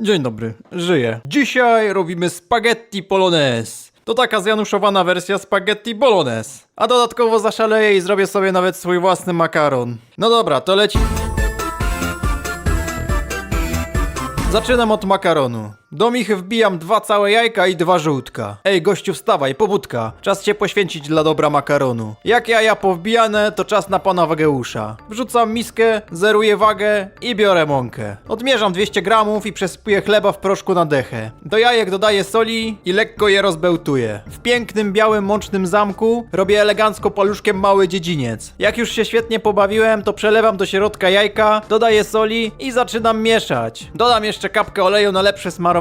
Dzień dobry, żyję. Dzisiaj robimy spaghetti bolognese. To taka zjanuszowana wersja spaghetti bolognese. A dodatkowo zaszaleję i zrobię sobie nawet swój własny makaron. No dobra, to leci... Zaczynam od makaronu. Do michy wbijam dwa całe jajka i dwa żółtka. Ej, gościu, wstawaj, pobudka. Czas się poświęcić dla dobra makaronu. Jak jaja powbijane, to czas na pana Wageusza. Wrzucam miskę, zeruję wagę i biorę mąkę. Odmierzam 200 gramów i przesypuję chleba w proszku na dechę. Do jajek dodaję soli i lekko je rozbełtuję. W pięknym, białym, mącznym zamku robię elegancko paluszkiem mały dziedziniec. Jak już się świetnie pobawiłem, to przelewam do środka jajka, dodaję soli i zaczynam mieszać. Dodam jeszcze kapkę oleju na lepsze smarowanie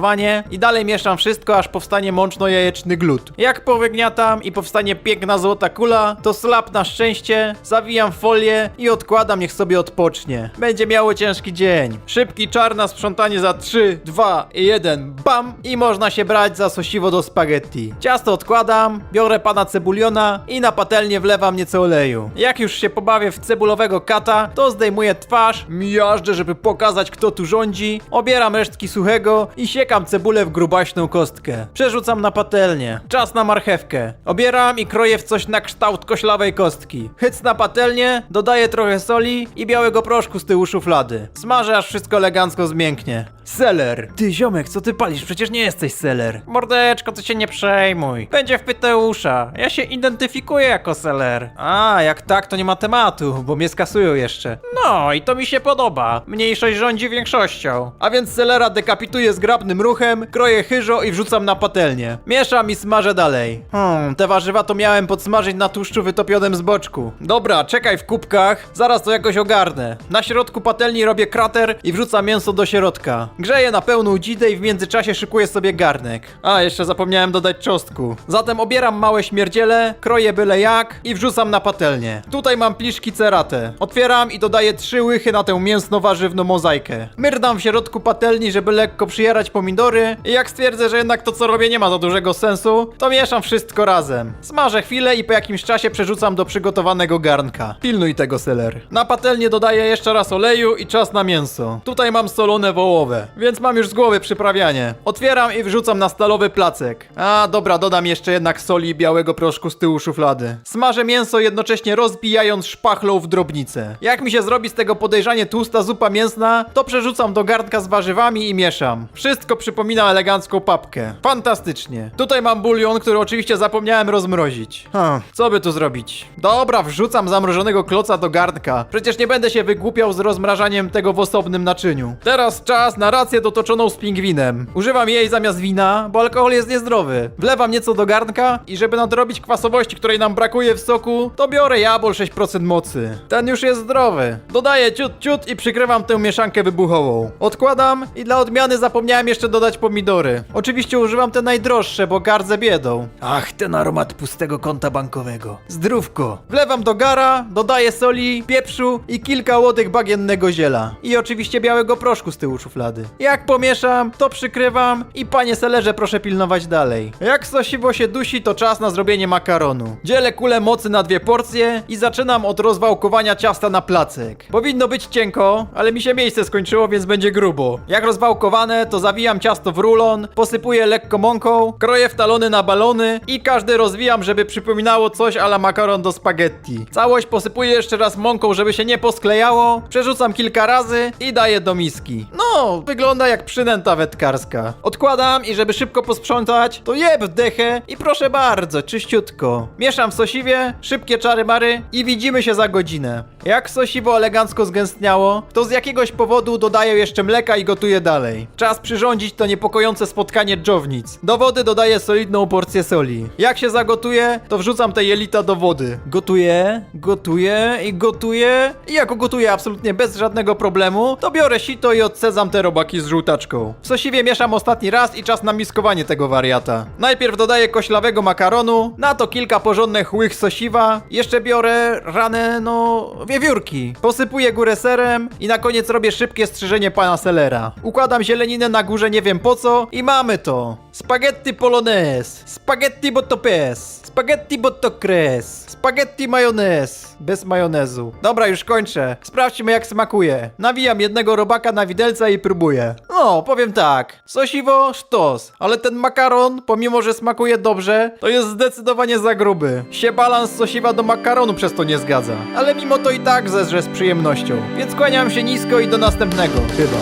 i dalej mieszam wszystko, aż powstanie mączno-jajeczny glut. Jak powygniatam i powstanie piękna złota kula, to slap na szczęście, zawijam folię i odkładam, niech sobie odpocznie. Będzie miało ciężki dzień. Szybki czar na sprzątanie za 3, 2 i 1, bam! I można się brać za sosiwo do spaghetti. Ciasto odkładam, biorę pana cebuliona i na patelnię wlewam nieco oleju. Jak już się pobawię w cebulowego kata, to zdejmuję twarz, miażdżę, żeby pokazać kto tu rządzi, obieram resztki suchego i siekam cebulę w grubaśną kostkę. Przerzucam na patelnię. Czas na marchewkę. Obieram i kroję w coś na kształt koślawej kostki. Hyc na patelnię, dodaję trochę soli i białego proszku z tyłu szuflady. Smażę aż wszystko elegancko zmięknie. Seler! Ty ziomek, co ty palisz? Przecież nie jesteś seler. Mordeczko, to się nie przejmuj. Będzie w Pyteusza. Ja się identyfikuję jako seler. A, jak tak, to nie ma tematu, bo mnie skasują jeszcze. No, i to mi się podoba. Mniejszość rządzi większością. A więc selera dekapituję zgrabnym ruchem, kroję chyżo i wrzucam na patelnię. Mieszam i smażę dalej. Hmm, te warzywa to miałem podsmażyć na tłuszczu wytopionym z boczku. Dobra, czekaj w kubkach, zaraz to jakoś ogarnę. Na środku patelni robię krater i wrzucam mięso do środka. Grzeję na pełną dzidę i w międzyczasie szykuję sobie garnek. A, jeszcze zapomniałem dodać czosnku. Zatem obieram małe śmierdziele, kroję byle jak i wrzucam na patelnię. Tutaj mam pliszki cerate. Otwieram i dodaję trzy łychy na tę mięsno-warzywną mozaikę. Myrdam w środku patelni, żeby lekko przyjarać pomidory i jak stwierdzę, że jednak to co robię nie ma za dużego sensu, to mieszam wszystko razem. Smażę chwilę i po jakimś czasie przerzucam do przygotowanego garnka. Pilnuj tego seler. Na patelnię dodaję jeszcze raz oleju i czas na mięso. Tutaj mam solone wołowe, więc mam już z głowy przyprawianie. Otwieram i wrzucam na stalowy placek. A dobra, dodam jeszcze jednak soli i białego proszku z tyłu szuflady. Smażę mięso jednocześnie rozbijając szpachlą w drobnicę. Jak mi się zrobi z tego podejrzanie tłusta zupa mięsna, to przerzucam do garnka z warzywami i mieszam. Wszystko przypomina elegancką papkę. Fantastycznie. Tutaj mam bulion, który oczywiście zapomniałem rozmrozić. Hm, co by tu zrobić? Dobra, wrzucam zamrożonego kloca do garnka. Przecież nie będę się wygłupiał z rozmrażaniem tego w osobnym naczyniu. Teraz czas na rację dotoczoną z pingwinem. Używam jej zamiast wina, bo alkohol jest niezdrowy. Wlewam nieco do garnka i żeby nadrobić kwasowości, której nam brakuje w soku, to biorę jabol 6% mocy. Ten już jest zdrowy. Dodaję ciut ciut i przykrywam tę mieszankę wybuchową. Odkładam i dla odmiany zapomniałem jeszcze dodać pomidory. Oczywiście używam te najdroższe, bo gardzę biedą. Ach, ten aromat pustego konta bankowego. Zdrówko. Wlewam do gara, dodaję soli, pieprzu i kilka łodek bagiennego ziela. I oczywiście białego proszku z tyłu szuflady. Jak pomieszam, to przykrywam i panie selerze proszę pilnować dalej. Jak sosiwo się dusi, to czas na zrobienie makaronu. Dzielę kulę mocy na dwie porcje i zaczynam od rozwałkowania ciasta na placek. Powinno być cienko, ale mi się miejsce skończyło, więc będzie grubo. Jak rozwałkowane, to zawijam ciasto w rulon, posypuję lekko mąką, kroję w talony na balony i każdy rozwijam, żeby przypominało coś ala makaron do spaghetti. Całość posypuję jeszcze raz mąką, żeby się nie posklejało, przerzucam kilka razy i daję do miski. No, wygląda jak przynęta wędkarska. Odkładam i żeby szybko posprzątać, to jeb dechę i proszę bardzo, czyściutko. Mieszam w sosiwie, szybkie czary mary i widzimy się za godzinę. Jak sosiwo elegancko zgęstniało, to z jakiegoś powodu dodaję jeszcze mleka i gotuję dalej. Czas przyrządzić to niepokojące spotkanie dżownic. Do wody dodaję solidną porcję soli. Jak się zagotuje, to wrzucam te jelita do wody. Gotuję, gotuję i gotuję. I jako gotuję absolutnie bez żadnego problemu, to biorę sito i odcedzam te robaki z żółtaczką. W sosiwie mieszam ostatni raz i czas na miskowanie tego wariata. Najpierw dodaję koślawego makaronu, na to kilka porządnych łych sosiwa, jeszcze biorę rane, no, wiewiórki. Posypuję górę serem i na koniec robię szybkie strzyżenie pana selera. Układam zieleninę na górze nie wiem po co i mamy to. Spaghetti Polonaise, spaghetti botopes, spaghetti botokres, spaghetti majonez, bez majonezu. Dobra, już kończę. Sprawdźmy jak smakuje. Nawijam jednego robaka na widelca i próbuję. No, powiem tak. Sosiwo, sztos. Ale ten makaron, pomimo że smakuje dobrze, to jest zdecydowanie za gruby. Się balans sosiwa do makaronu przez to nie zgadza. Ale mimo to i tak zezrze z przyjemnością. Więc kłaniam się nisko i do następnego. Chyba.